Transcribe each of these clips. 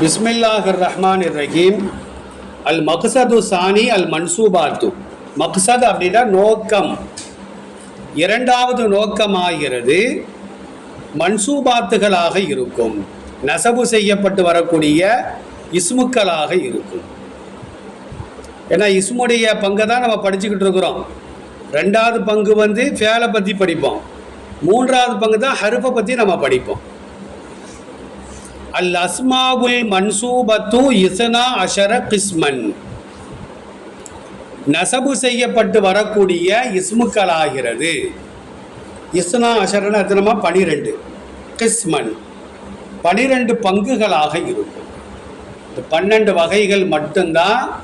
பிஸ்மில்லாஹர் ரஹ்மான் ரஹீம் அல் மக்சது சானி அல் மன்சூபாத்து மக்சத் அப்படின்னா நோக்கம். இரண்டாவது நோக்கமாகிறது மன்சூபாத்துகளாக இருக்கும். நசபு செய்யப்பட்டு வரக்கூடிய இஸ்முக்களாக இருக்கும். ஏன்னா இஸ்முடைய பங்கை தான் நம்ம படிச்சுக்கிட்டு இருக்கிறோம். ரெண்டாவது பங்கு வந்து ஃபேலை பற்றி படிப்போம். மூன்றாவது பங்கு தான் ஹருஃபை பற்றி நம்ம படிப்போம். அல் அஸ்மாவுல் மன்சூபத்து இசனா அஷர கிஸ்மன். நசபு செய்யப்பட்டு வரக்கூடிய இஸ்முக்களாகிறது. இஸ்னா அஷரன் எத்தனமா? பனிரெண்டு. கிஸ்மன். பனிரெண்டு பங்குகளாக இருக்கும். இந்த பன்னெண்டு வகைகள் மட்டும்தான்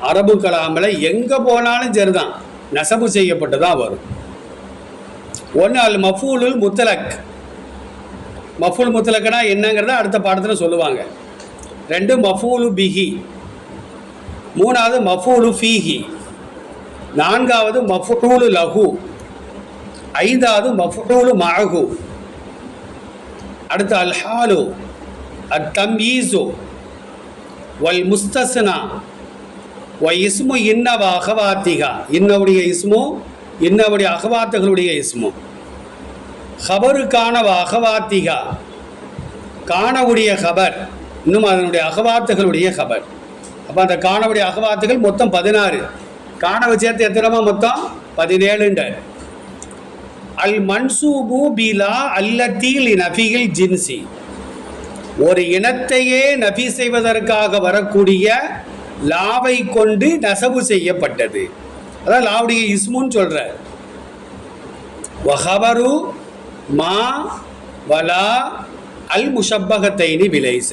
அரபு கலாமில் எங்கே போனாலும் சரிதான். நசபு செய்யப்பட்டு தான் வரும். ஒன்று அல் மஃபூலுல் முத்தலக். மஃபூல் முத்தலக்கனா என்னங்கிறத அடுத்த பாடத்தில் சொல்லுவாங்க. ரெண்டு மஃபூலு பிஹி. மூணாவது மஃபூலு ஃபீஹி. நான்காவது மஃபூலு லஹு. ஐந்தாவது மஃபூலு மஅஹு. அடுத்து அல் ஹாலு அத் தம்யீசு வல் முஸ்தஸ்னா வ இஸ்மு இன்னவ அகவாத்திகா இன்னவுடைய இஸ்மு இன்னவுடைய அகவாத்துகளுடைய இஸ்மு. ஹபருக்கான அகவாத்திகா. காணவுடைய ஹபர் இன்னும் அதனுடைய அகவாத்துகளுடைய ஹபர் அப்போ அந்த காணவுடைய அகவாத்துகள் மொத்தம் பதினாறு. காணவை சேர்த்து எத்தனைமா மொத்தம்? பதினேழுன்ற அல் மன்சூபு பிலா அல்லத்தீல் நஃபியில் ஜின்சி. ஒரு இனத்தையே நபி செய்வதற்காக வரக்கூடிய லாவை கொண்டு நசவு செய்யப்பட்டது. அதான் லாவுடைய இஸ்முன்னு சொல்கிறார் வஹபரு மா வலா அல் முஷப்பகத்தைனி விலைச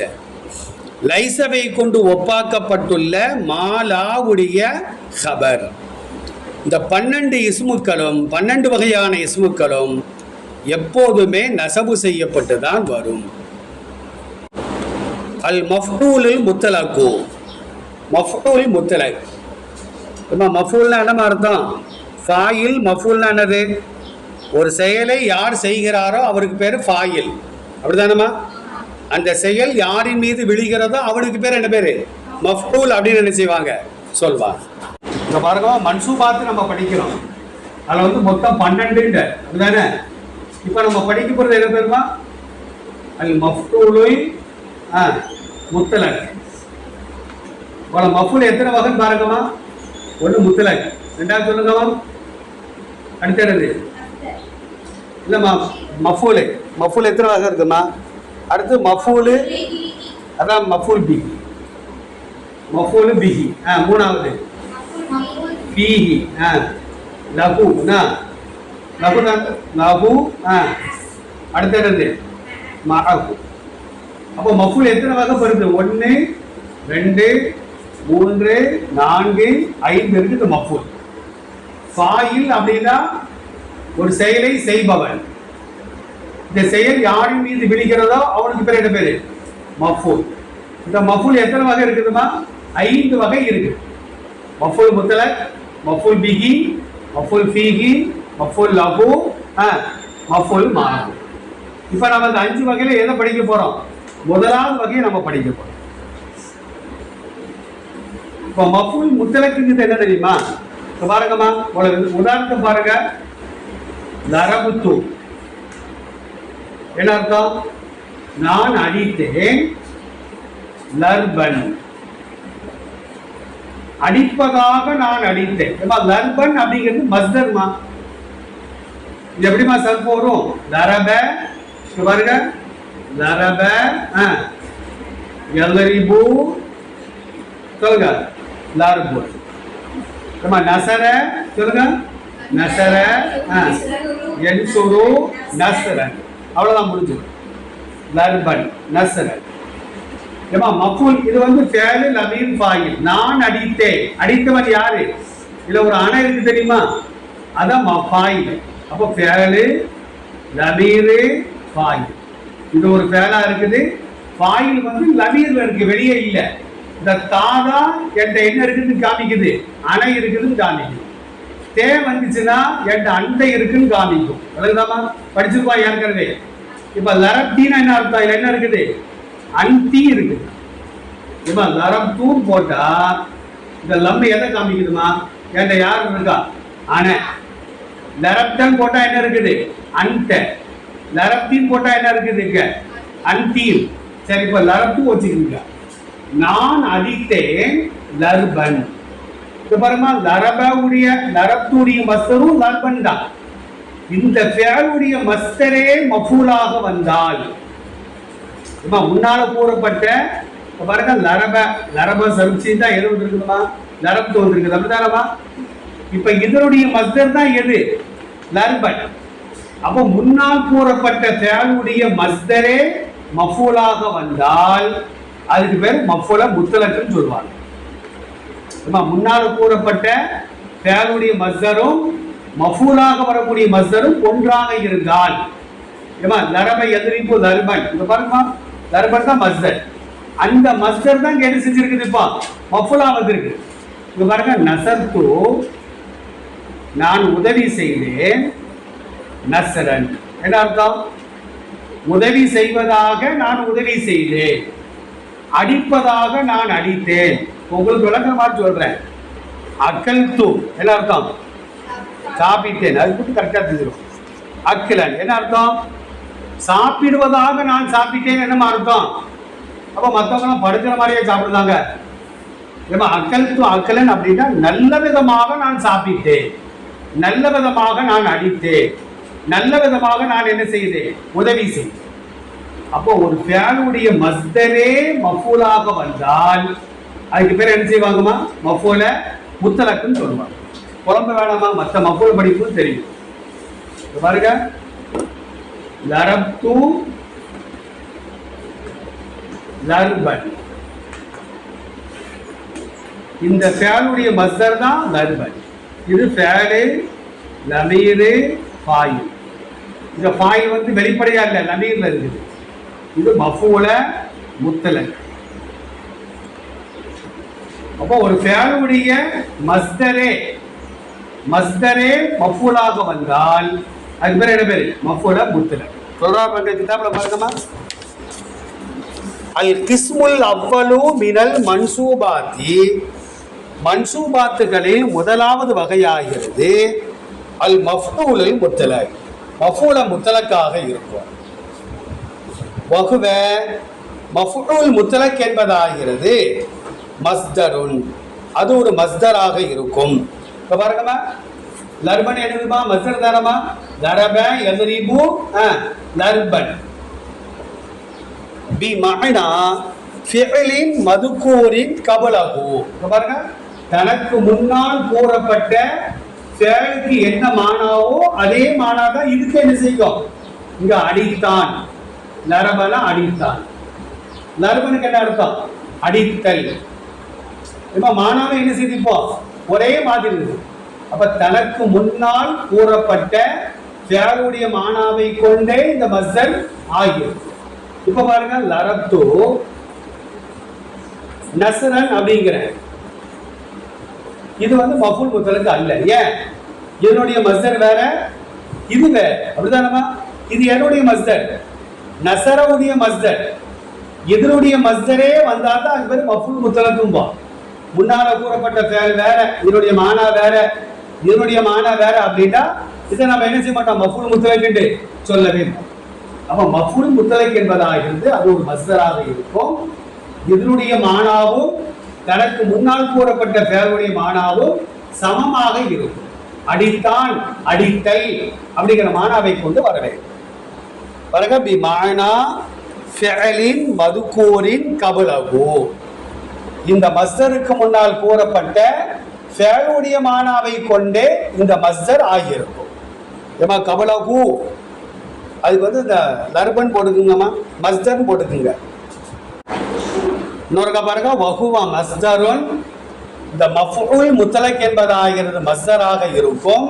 லைசவை கொண்டு ஒப்பாக்கப்பட்டுள்ள மாலாவுடைய ஹபர் இந்த பன்னெண்டு இஸ்முக்களும் பன்னெண்டு வகையான இஸ்முக்களும் எப்போதுமே நசபு செய்யப்பட்டு தான் வரும். அல் மஃபூலில் முத்தலக்கு மஃபூல் முத்தலக். மஃபூல்னா என்னமா அர்த்தம்? ஃபாயில் மஃபூல்னா என்னது? ஒரு செயலை யார் செய்கிறாரோ அவருக்கு பேர் ஃபாயில். அப்படிதானம்மா? அந்த செயல் யாரின் மீது விழுகிறதோ அவனுக்கு பேர் என்ன பேர்? மஃபூல் அப்படின்னு என்ன செய்வாங்க? சொல்வாங்க. இப்போ பாருங்க மன்சூபாத்து நம்ம படிக்கிறோம். அதில் வந்து மொத்தம் பன்னெண்டுண்டு அப்படிதானே? இப்போ நம்ம படிக்க போகிறது என்ன பேருமா? அது மஃபூலுல் ஆ முத்தலக். இவ்வளோ மஃபூல் எத்தனை வகைன்னு பாருங்கம்மா? ஒன்று முத்தலக். ரெண்டாவது சொல்லுங்கம்மா. அடுத்தது இல்லைம்மா மஃபூலு. மஃபூல் எத்தனை வகை இருக்குமா? அடுத்து மஃபூலு அதான் மஃபூல் பிஹி மஃபூலு பிஹி ஆ மூணாவது. பிஹி. ஆ லகு நா லகு லகு ஆ. அடுத்தது மஹு அப்போ மஃபூல் எத்தனை வகை வருது? ஒன்று ரெண்டு மூன்று நான்கு ஐந்து இருக்குது மஃபூல். ஃபாயில் அப்படின்னா ஒரு செயலை செய்பவன். இந்த செயல் யாரின் மீது விழுகிறதோ அவனுக்கு பேர் என்ன பேரு? மஃபூல். இந்த மஃபூல் எத்தனை வகை இருக்குதுமா? ஐந்து வகை இருக்கு. மஃபூல் முத்தல மஃபூல் பிகி மஃபூல் ஃபீகி மஃபூல் லகு ஆ மஃபூல் மாறு இப்போ நம்ம இந்த அஞ்சு வகையில் எதை படிக்க போகிறோம் முதலாவது வகையை நம்ம படிக்க போகிறோம் இப்போ மஃபூல் முத்தலக்குங்கிறது என்ன தெரியுமா? பாருங்கம்மா உதாரணத்தை பாருங்க. லரபுத்து என்ன அர்த்தம் நான் அடித்தேன் லர்பன் அடிப்பதாக நான் அடித்தேன் ஏம்மா லர்பன் அப்படிங்கிறது மஸ்தர்மா இது எப்படிமா சர்ப்பு வரும் லரப இங்க பாருங்க லரப ஆ எல்லரிபு சொல்லுங்க லர்பு ஏம்மா நசர சொல்லுங்க நசர ஆ என்சுரு நசரன் அவ்வளோதான் முடிஞ்சது. லர்பன் நசரன் ஏமா மஃபூல் இது வந்து ஃபேலு லமீன் ஃபாயில். நான் அடித்தேன். அடித்தவன் யாரு? இல்லை ஒரு அணை இருக்கு தெரியுமா? அதான் ஃபாயில். அப்போ ஃபேலு லமீரு ஃபாயில். இது ஒரு ஃபேலாக இருக்குது. ஃபாயில் வந்து லமீரில் இருக்கு வெளியே இல்லை. இந்த தாதா என்கிட்ட என்ன இருக்குதுன்னு காமிக்குது? அணை இருக்குதுன்னு காமிக்குது. தே வந்துச்சுன்னா என்கிட்ட அண்டை இருக்குன்னு காமிக்கும். விளங்குதாமா படிச்சிருப்பா ஏற்கனவே. இப்ப லரப்டின்னா என்ன அர்த்தம்? இதுல என்ன இருக்குது? அந்தி இருக்குது. இம்மா லரம் போட்டால் போட்டா இந்த லம்பு எதை காமிக்குதுமா என்கிட்ட யார் இருக்கா? ஆனே லரப்டன் போட்டா என்ன இருக்குது? அந்த லரப்தீன் போட்டா என்ன இருக்குது இங்க? அந்தீன் சரி இப்ப லரப்து வச்சுக்கோங்க. நான் அடித்தேன் லர்பன். பாருமா லரபுடைய லரப்துடைய மஸ்தரும் லர்பன் தான் இந்த ஃபேலுடைய மஸ்தரே மஃபூலாக வந்தால். இப்ப முன்னால கூறப்பட்ட பாருங்க லரப லரப சருச்சி தான் எது வந்திருக்குமா லரப்து வந்திருக்குது அப்படிதானவா இப்ப இதனுடைய மஸ்தர் தான் எது? லர்பன் அப்போ முன்னால் கூறப்பட்ட ஃபேலுடைய மஸ்தரே மஃபூலாக வந்தால் அதுக்கு பேர் மஃபூல முத்தலக்குன்னு சொல்லுவாங்க. முன்னால் கூறப்பட்ட ஃபேலுடைய மஸ்தரும் மஃபூலாக வரக்கூடிய மஸ்தரும் ஒன்றாக இருந்தால். ஏமா லரப எதிரிப்பு லர்பன். இந்த பாருங்கம்மா லர்பன் தான் மஸ்தர். அந்த மஸ்தர் தான் கேட்டு என்ன செஞ்சிருக்குது இப்போ மஃபூலா வந்திருக்கு. இங்க பாருங்க நசர்த்து நான் உதவி செய்தேன் நசரன். என்ன அர்த்தம்? உதவி செய்வதாக நான் உதவி செய்தேன். அடிப்பதாக நான் அடித்தேன். உங்களுக்கு விளங்குற மாதிரி சொல்றேன். அக்கல் தூ என்ன அர்த்தம்? சாப்பிட்டேன். அது மட்டும் கரெக்டாக தெரிஞ்சிடும். அக்கிலன் என்ன அர்த்தம்? சாப்பிடுவதாக நான் சாப்பிட்டேன் என்ன அர்த்தம்? அப்போ மற்றவங்களாம் படுக்கிற மாதிரியே சாப்பிடுறாங்க ஏமா அக்கல் தூ அக்கலன் அப்படின்னா நல்ல விதமாக நான் சாப்பிட்டேன். நல்ல விதமாக நான் அடித்தேன். நல்ல விதமாக நான் என்ன செய்தேன்? உதவி செய்தேன். அப்போ ஒரு ஃபேனுடைய மஸ்தரே மஃபூலாக வந்தால் அதுக்கு பேர் என்ன செய்வாங்கம்மா? மஃபூல முத்தலக்குன்னு சொல்லுவாங்க. குழம்பு வேணாமா மற்ற மஃபூல் படிப்பும் தெரியும். பாருங்க. லரப்து லர்பன். இந்த ஃபேனுடைய மஸ்தர் தான் லர்பன். இது ஃபேலு லமீரு ஃபாயில். இந்த ஃபாயில் வந்து வெளிப்படையா இல்லை லமீர்ல இருக்குது. இது மஃபூல முத்தலக். அப்போ ஒரு ஃபேலுடைய மஸ்தரே மஸ்தரே மஃபூலாக வந்தால் அதுக்கு பேர் என்ன பேர்? மஃபூல முத்தலக். சொல்றா பண்ற கிதாப்ல பாருங்கம்மா. அல் கிஸ்முல் அவ்வளு மினல் மன்சூபாத்தி. மன்சூபாத்துகளில் முதலாவது வகையாகிறது அல் மஃபூலில் முத்தலக். மஃபூல முத்தலக்காக இருக்கும். வகுவ மஃபூல் முத்தலக் என்பதாகிறது. மஸ்தருன். அது ஒரு மஸ்தராக இருக்கும். இப்போ பாருங்கம்மா. லர்பன் எழுதுமா மஸ்தர் தானமா லரப எதிரிபு லர்பன். பி மகனா ஃபிஅலின் மதுக்கூரின் கபலகு. இப்போ பாருங்க. தனக்கு முன்னால் கூறப்பட்ட செயலுக்கு என்ன மானாவோ அதே மானா தான் இதுக்கு என்ன செய்யும்? இங்கே அடித்தான். நரபன அடித்தான் நரபனுக்கு என்ன அர்த்தம்? அடித்தல். இப்ப மானாவை என்ன செய்திப்போம் ஒரே மாதிரி இருக்குது அப்ப தனக்கு முன்னால் கூறப்பட்ட செயலுடைய மானாவை கொண்டே இந்த மஸ்தர் ஆகியது. இப்ப பாருங்க லரப்து நசரன் அப்படிங்கிற. இது வந்து மஃபுல் முத்தலுக்கு அல்ல. ஏன்? என்னுடைய மஸ்தர் வேற இது வேற. அப்படிதானமா இது என்னுடைய மஸ்தர் நசரவுடைய மஸ்தர் எதிருடைய மஸ்தரே வந்தா தான் அது பேர் மஃபுல் முத்தலக்கும்பா முன்னால கூறப்பட்ட ஃபேல் வேற இதனுடைய மானா வேற இதனுடைய மானா வேற அப்படின்னா இதை நம்ம என்ன செய்ய மாட்டோம்? மஃபுல் முத்தலக்கு சொல்லவே மாட்டோம் அப்ப மஃபுல் முத்தலக் இருந்து அது ஒரு மஸ்தராக இருக்கும். இதனுடைய மானாவும் தனக்கு முன்னால் கூறப்பட்ட பேருடைய மானாவும் சமமாக இருக்கும். அடித்தான் அடித்தை அப்படிங்கிற மானாவை கொண்டு வர வேண்டும். பாருங்க பி மானா ஃபெயலின் மதுக்கூரின் கபலகு. இந்த மஸ்தருக்கு முன்னால் கூறப்பட்ட ஃபேலுடைய மானாவை கொண்டே இந்த மஸ்தர் ஆகியிருக்கும். ஏமா கபலகு? அதுக்கு வந்து இந்த லர்பன் போட்டுக்குங்கம்மா மஸ்தர்னு போட்டுக்குங்க. இன்னொருக்கா பாருங்க வகுவா மஸ்தருன் இந்த மஃபுல் முத்தலக் என்பதாகிறது மஸ்தராக இருக்கும்.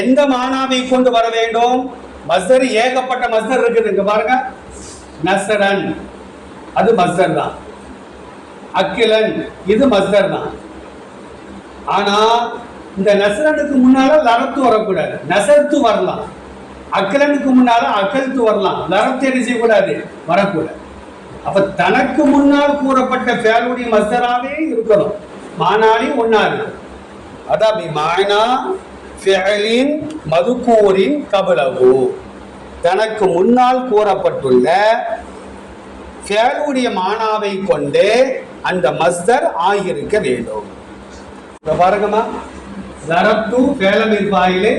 எந்த மானாவை கொண்டு வர வேண்டும்? மஸ்தர் ஏகப்பட்ட மஸ்தர் இருக்குது. இங்க பாருங்க. நசரன் அது மஸ்தர் தான். அக்கிலன் இது மஸ்தர் தான். ஆனா இந்த நசரனுக்கு முன்னால லரத்து வரக்கூடாது. நசர்த்து வரலாம். அக்கலனுக்கு முன்னால அக்கல்த்து வரலாம். லரத்து என்ன செய்யக்கூடாது? வரக்கூடாது. அப்ப தனக்கு முன்னால் கூறப்பட்ட ஃபேலுடைய மஸ்தராகவே இருக்கணும். மானாளி ஒன்னாரு அதான் மாயனா ஃபெயலின் மதுக்கூரின் கபலகு தனக்கு முன்னால் கூறப்பட்டுள்ள ஃபேலுடைய மானாவை கொண்டு அந்த மஸ்தர் ஆகியிருக்க வேண்டும். இப்ப பாருங்கம்மா. லரப்து ஃபேலமின் பாயிலு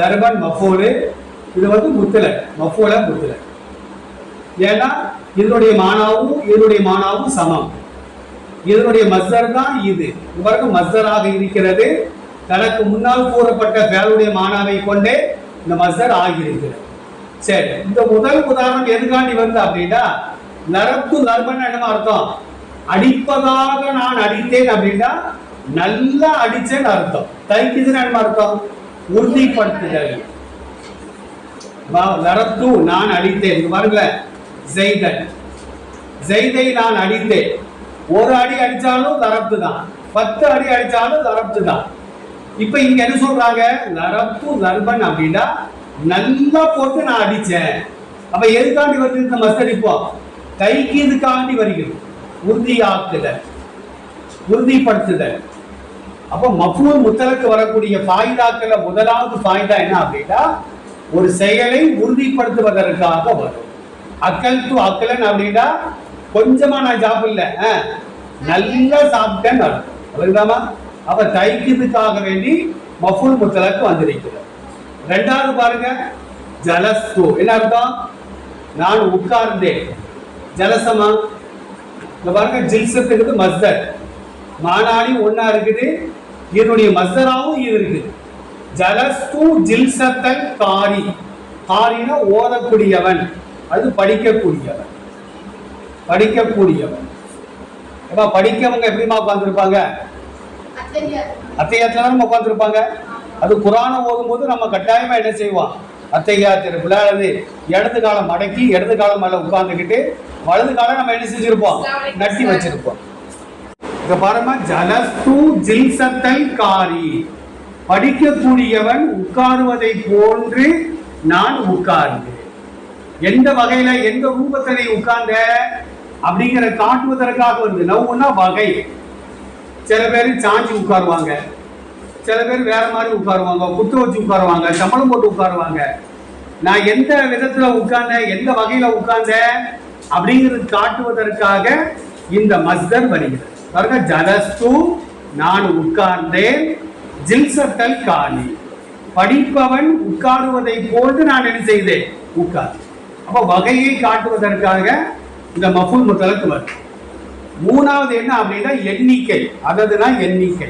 லர்பன் மஃபூலு இது வந்து முத்துல மஃபூல முத்துல. ஏன்னா இதனுடைய மானாவும் இதனுடைய மானாவும் சமம். இதனுடைய மஸ்தர் தான் இது இவருக்கு மஸ்தராக இருக்கிறது. தனக்கு முன்னால் கூறப்பட்ட பேருடைய மானாவை கொண்டே இந்த மசர் ஆகியிருக்கிறது. சரி இந்த முதல் உதாரணம் எதுக்காண்டி வருது அப்படின்னா நரத்து நர்மன் என்னமா அர்த்தம்? அடிப்பதாக நான் அடித்தேன் அப்படின்னா நல்லா அடிச்சேன்னு அர்த்தம். தைக்குதுன்னு என்ன அர்த்தம்? உறுதிப்படுத்துதல். வா- நரத்து நான் அடித்தேன். இங்க பாருங்களேன். ஜெய்தன். ஜெய்தை நான் அடித்தேன். ஒரு அடி அடிச்சாலும் தரப்து தான். பத்து அடி அடிச்சாலும் தரப்து தான். இப்ப இங்க என்ன சொல்றாங்க? நரப்பு நண்பன் அப்படின்னா நல்லா போட்டு நான் அடிச்சேன். அப்ப எதுக்காண்டி வருது இந்த மஸ்தடிப்போ கைக்கு இதுக்காண்டி வருகிறது? உறுதியாக்குதல் உறுதிப்படுத்துதல். அப்போ மஃபூர் முத்தலுக்கு வரக்கூடிய ஃபாயிதாக்கள முதலாவது ஃபாயிதா என்ன அப்படின்னா ஒரு செயலை உறுதிப்படுத்துவதற்காக வரும். அக்கல் டு அக்கலன் அப்படின்னா கொஞ்சமா நான் சாப்பிடல ஆ, நல்லா சாப்பிட்டேன்னு அர்த்தம். புரியுதாமா அப்ப தைக்கிறதுக்காக வேண்டி மஃபூல் முத்தலக்கு வந்திருக்கிறது ரெண்டாவது பாருங்க ஜலஸ்து. என்ன அர்த்தம்? நான் உட்கார்ந்தேன். ஜலசமா? இந்த பாருங்க ஜில்சத்துக்கு மஸ்தர். மானாடி ஒன்றா இருக்குது இதனுடைய மஸ்தராவும் இது இருக்குது. ஜலஸ்து ஜில்சத்தன் காரி. காரினா ஓதக்கூடியவன். அது படிக்கக்கூடியவன். படிக்கக்கூடியவன். ஏப்பா படிக்கவங்க எப்படிமா உட்காந்துருப்பாங்க அத்தையாத்துல நம்ம உட்காந்துருப்பாங்க அது குரானை ஓதும்போது நம்ம கட்டாயமா என்ன செய்வோம்? அத்தையாத்து இருக்குல்ல அது இடது காலம் மடக்கி இடது காலம் மேல உட்கார்ந்துக்கிட்டு வலது காலம் நம்ம என்ன செஞ்சிருப்போம்? நட்டி வச்சிருப்போம். இங்க பாருமா ஜலஸ்து ஜில்சத்தை காரி. படிக்கக்கூடியவன் உட்காருவதை போன்று நான் உட்கார்ந்து எந்த வகையில எந்த ரூபத்தை உட்கார்ந்த அப்படிங்கிற காட்டுவதற்காக வருது. நவ்வுன்னா வகை. சில பேர் சாஞ்சி உட்காருவாங்க. சில பேர் வேற மாதிரி உட்காருவாங்க குத்து வச்சு உட்காருவாங்க சம்பளம் போட்டு உட்காருவாங்க. நான் எந்த விதத்துல உட்கார்ந்தேன் எந்த வகையில உட்கார்ந்தேன் அப்படிங்கிறது காட்டுவதற்காக இந்த மஸ்தர் வருகிறது பாருங்க ஜலஸ்து நான் உட்கார்ந்தேன் ஜில்சத்தல் காணி படிப்பவன் உட்காருவதை போன்று நான் என்ன செய்தேன்? உட்கார் அப்போ வகையை காட்டுவதற்காக இந்த மஃபூல் முத்தலக்கு வரும் மூணாவது என்ன அப்படின்னா எண்ணிக்கை. அததுனா எண்ணிக்கை.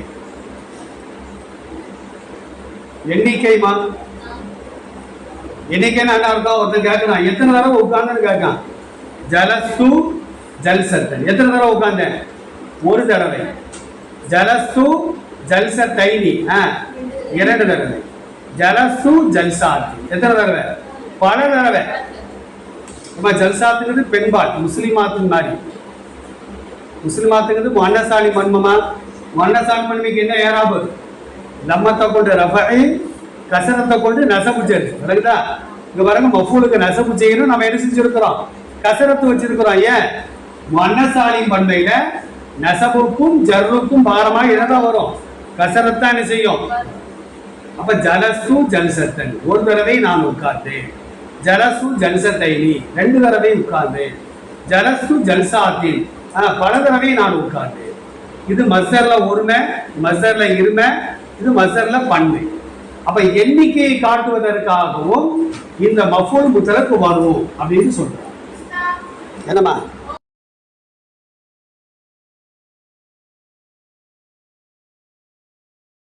எண்ணிக்கைமா எண்ணிக்கைன்னு என்ன அர்த்தம்? ஒருத்தன் கேட்கறான் எத்தனை தடவை உட்கார்ந்து கேட்கான் ஜலசு ஜல்சத்தன் எத்தனை தடவை உட்கார்ந்தேன் ஒரு தடவை. ஜலசு ஜல்ச தைனி இரண்டு தடவை. ஜலசு ஜல்சாத்தி. எத்தனை தடவை? பல தடவை. நம்ம ஜல்சாத்துங்கிறது பெண்பால் முஸ்லிமாத்தின் மாதிரி. முஸ்லிமாத்துங்கிறது மன்னசாலி மன்மமா மன்னசாலி மன்மைக்கு என்ன ஏறாபு லம்மத்தை கொண்டு ரஃபை கசரத்தை கொண்டு நசபு சேரு விளக்குதா இங்க பாருங்க மஃபூலுக்கு நசபு செய்யணும் நம்ம என்ன செஞ்சிருக்கிறோம் கசரத்து வச்சிருக்கிறோம் ஏன் மன்னசாலி பண்பையில நசபுக்கும் ஜர்ருக்கும் பாரமா என்னதான் வரும் கசரத்தான் என்ன செய்யும் அப்ப ஜலசு ஜல்சத்தன் ஒரு தடவை நான் உட்கார்ந்தேன் ஜலசு ஜல்சத்தைனி ரெண்டு தடவை உட்கார்ந்தேன் ஜலசு ஜல்சாத்தின் பல தடவை நான் உட்கார்ந்தேன். இது மஸ்தர்ல ஒருமை மஸ்தர்ல இருமை இது மஸ்தர்ல பன்மை அப்ப எண்ணிக்கையை காட்டுவதற்காகவும் இந்த மஃபூல் முத்தலக்கு வரும் அப்படின்னு சொல்றாங்க. என்னம்மா?